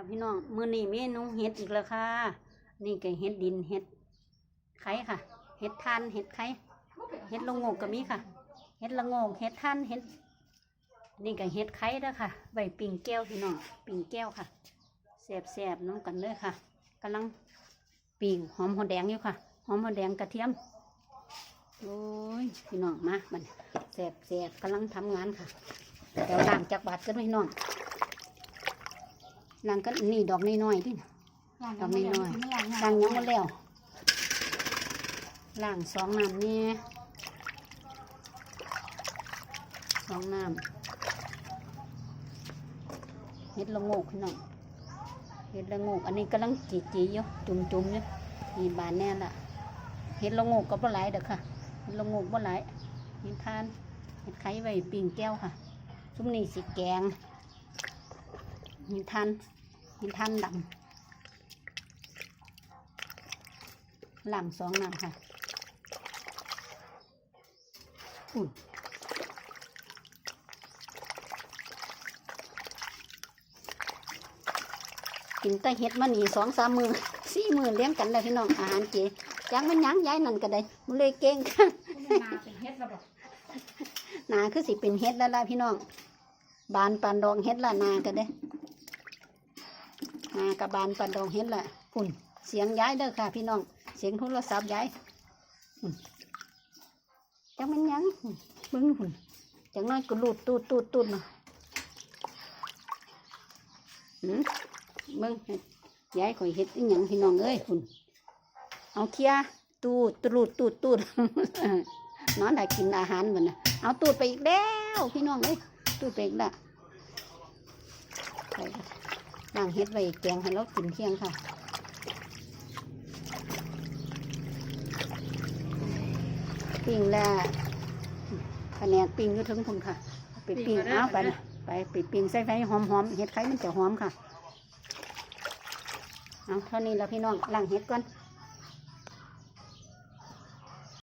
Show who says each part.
Speaker 1: ค่ะพี่น้องมือนี้เมนูเห็ดอีกแล้วค่ะ นี่ก็เห็ดดินเห็ดไข่ค่ะ เห็ดทานเห็ดไข่เห็ดละงกก็มีค่ะ เห็ดละงกเห็ดทานเห็ด นี่ก็เห็ดไข่ด้อค่ะ ใบปิ่งแก้วพี่น้องปิ่งแก้วค่ะแสบๆน้ำกันเลยค่ะกำลังปิ่งหอมหัวแดงอยู่ค่ะ หอมหัวแดงกระเทียมโอ้ยพี่น้องมามันแสบๆกำลังทำงานค่ะเดี๋ยวล้างจากบาดกันพี่น้อง ล้างกันนี่ดอกน้อยๆดิดอกน้อยๆล้างยังหมดแล้วล้างสองน้ำนี่สองน้ำเห็ดละโงกพี่น้องเห็ดละโงกอันนี้กำลังจีจีๆอยู่จุ่มๆอยู่นี่บานแน่ละเห็ดละโงกก็บ่หลายเด้อค่ะเห็ดละโงกบ่หลายเห็ดทานเห็ดไข่ไว้ปิ้งแก้วค่ะซุ้มนี่สิแกงเห็ดทานเห็นท่านดำหลังสองน้ำค่ะอุ่นกินแต่เห็ดมานี่สองสามมือสี่มือเลี้ยงกันเลยพี่น้องอาหารเจจังมันยังย้ายนั่นก็ได้มันเลยเก่งค่ะ
Speaker 2: นาเป็นเฮ็ดระบบ
Speaker 1: หนาคือสิเป็นเห็ดแล้วล่ะพี่น้องบานปานดองเห็ดละนาก็ได้ นากับบานปันดองเห็นละฝุ่นเสียงย้ายเด้อค่ะ พี่น้อง เสียงโทรศัพท์ย้ายฝุ่นจังมันหยังฝุ่นเบิ้งฝุ่นจังน้อยก็ลูดตูดตูดตูดเนาะหืมเบิ้งย้ายข่อยเห็ดอีหยังพี่น้องเอ้ยฝุ่นเอาเคลียร์ตูดตูดตูดตูดนอนได้กินอาหารเหมือนนะเอาตูดไปอีกแล้ว พี่น้องเอ้ยตูดไปอีกแล้วไปละ ล้างเฮ็ดไว้แกงให้เรากินเที่ยงค่ะปิ้งแล้วแผนกปิ้งอยู่ถึงพุ่นค่ะ ไปปิ้งเอาไปนะไปไปปิ้งใส่ไฟหอมๆเฮ็ดไข่มันจะหอมค่ะเอาเท่านี้แล้วพี่น้องล้างเฮ็ดก่อน